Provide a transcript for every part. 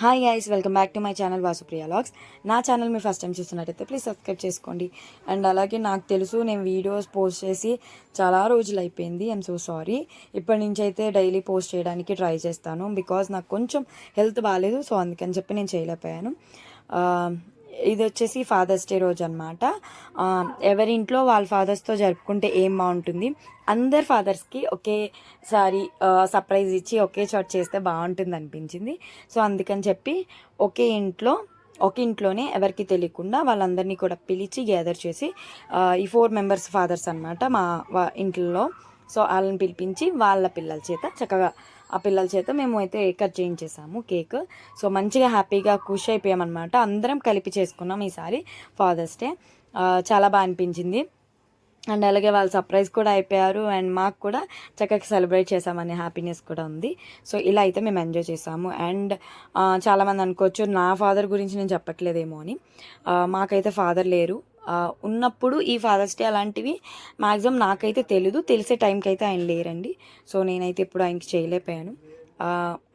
Hi guys welcome back to my channel Vasupriya vlogs నా channel మీరు first time చూస్తున్నట్టయితే please subscribe చేసుకోండి. And అలాగే నాకు తెలుసు నేను వీడియోస్ పోస్ట్ చేసి చాలా రోజులు అయిపోయింది. ఐఎమ్ సో సారీ ఇప్పటి నుంచి అయితే డైలీ పోస్ట్ చేయడానికి ట్రై చేస్తాను బికాజ్ నాకు కొంచెం హెల్త్ బాగాలేదు సో అందుకని చెప్పి నేను చేయలేకపోయాను. Uh, ఇది వచ్చేసి ఫాదర్స్ డే రోజు అనమాట ఎవరి ఇంట్లో వాళ్ళ ఫాదర్స్తో జరుపుకుంటే ఏం బాగుంటుంది? అందరు ఫాదర్స్కి ఒకేసారి సర్ప్రైజ్ ఇచ్చి ఒకే చోట చేస్తే బాగుంటుంది అనిపించింది. సో అందుకని చెప్పి ఒకే ఇంట్లో ఒక ఇంట్లోనే ఎవరికి తెలియకుండా వాళ్ళందరినీ కూడా పిలిచి గ్యాదర్ చేసి ఈ ఫోర్ మెంబర్స్ ఫాదర్స్ అనమాట మా ఇంట్లో. సో వాళ్ళని పిలిపించి వాళ్ళ పిల్లల చేత చక్కగా ఆ పిల్లల చేత మేము అయితే కట్ చేయించేసాము కేక్. సో మంచిగా హ్యాపీగా ఖుషి అయిపోయామన్నమాట. అందరం కలిపి చేసుకున్నాం ఈసారి ఫాదర్స్ డే. చాలా బాగా అనిపించింది. అండ్ అలాగే వాళ్ళు సర్ప్రైజ్ కూడా అయిపోయారు. అండ్ మాకు కూడా చక్కగా సెలబ్రేట్ చేసామనే హ్యాపీనెస్ కూడా ఉంది. సో ఇలా అయితే మేము ఎంజాయ్ చేసాము. అండ్ చాలామంది అనుకోవచ్చు నా ఫాదర్ గురించి నేను చెప్పట్లేదేమో అని. మాకైతే ఫాదర్ లేరు. ఉన్నప్పుడు ఈ ఫాదర్స్ డే అలాంటివి మ్యాక్సిమం నాకైతే తెలీదు. తెలిసే టైంకి అయితే ఆయన లేరండి. సో నేనైతే ఇప్పుడు ఆయనకి చేయలేకపోయాను.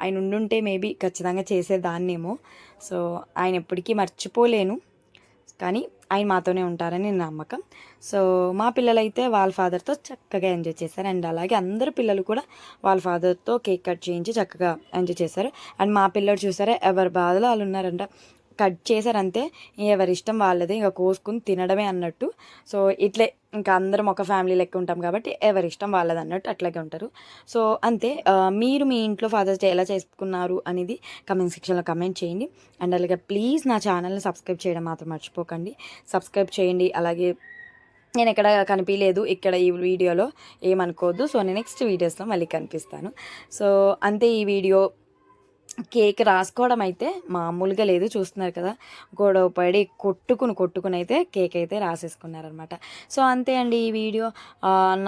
ఆయన ఉండుంటే మేబీ ఖచ్చితంగా చేసేదాన్నేమో. సో ఆయన ఎప్పటికీ మర్చిపోలేను. కానీ ఆయన మాతోనే ఉంటారని నమ్మకం. సో మా పిల్లలైతే వాళ్ళ ఫాదర్తో చక్కగా ఎంజాయ్ చేశారు. అండ్ అలాగే అందరు పిల్లలు కూడా వాళ్ళ ఫాదర్తో కేక్ కట్ చేయించి చక్కగా ఎంజాయ్ చేశారు. అండ్ మా పిల్లలు చూసారా ఎవరి బాధలో వాళ్ళు ఉన్నారంట. కట్ చేశారంతే ఎవరి ఇష్టం వాళ్ళదే ఇంకా కోసుకుని తినడమే అన్నట్టు. సో ఇట్లే ఇంకా అందరం ఒక ఫ్యామిలీ లెక్క ఉంటాం కాబట్టి ఎవరి ఇష్టం వాళ్ళది అన్నట్టు అట్లాగే ఉంటారు. సో అంతే మీరు మీ ఇంట్లో ఫాదర్స్ డే ఎలా చేసుకున్నారు అనేది కమెంట్ సెక్షన్లో కమెంట్ చేయండి. అండ్ అలాగే ప్లీజ్ నా ఛానల్ని సబ్స్క్రైబ్ చేయడం మాత్రం మర్చిపోకండి. సబ్స్క్రైబ్ చేయండి. అలాగే నేను ఎక్కడ కనిపించలేదు ఇక్కడ ఈ వీడియోలో ఏమనుకోవద్దు. సో నేను నెక్స్ట్ వీడియోస్లో మళ్ళీ కనిపిస్తాను. సో అంతే ఈ వీడియో కేక్ రాసుకోవడం అయితే మామూలుగా లేదు చూస్తున్నారు కదా. గొడవ పడి కొట్టుకుని కొట్టుకుని అయితే కేక్ అయితే రాసేసుకున్నారనమాట. సో అంతే అండి ఈ వీడియో.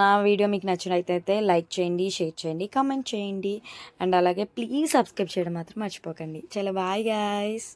నా వీడియో మీకు నచ్చినట్లయితే లైక్ చేయండి షేర్ చేయండి కామెంట్ చేయండి. అండ్ అలాగే ప్లీజ్ సబ్స్క్రైబ్ చేయడం మాత్రం మర్చిపోకండి. చాలా బాయ్ గాయస్.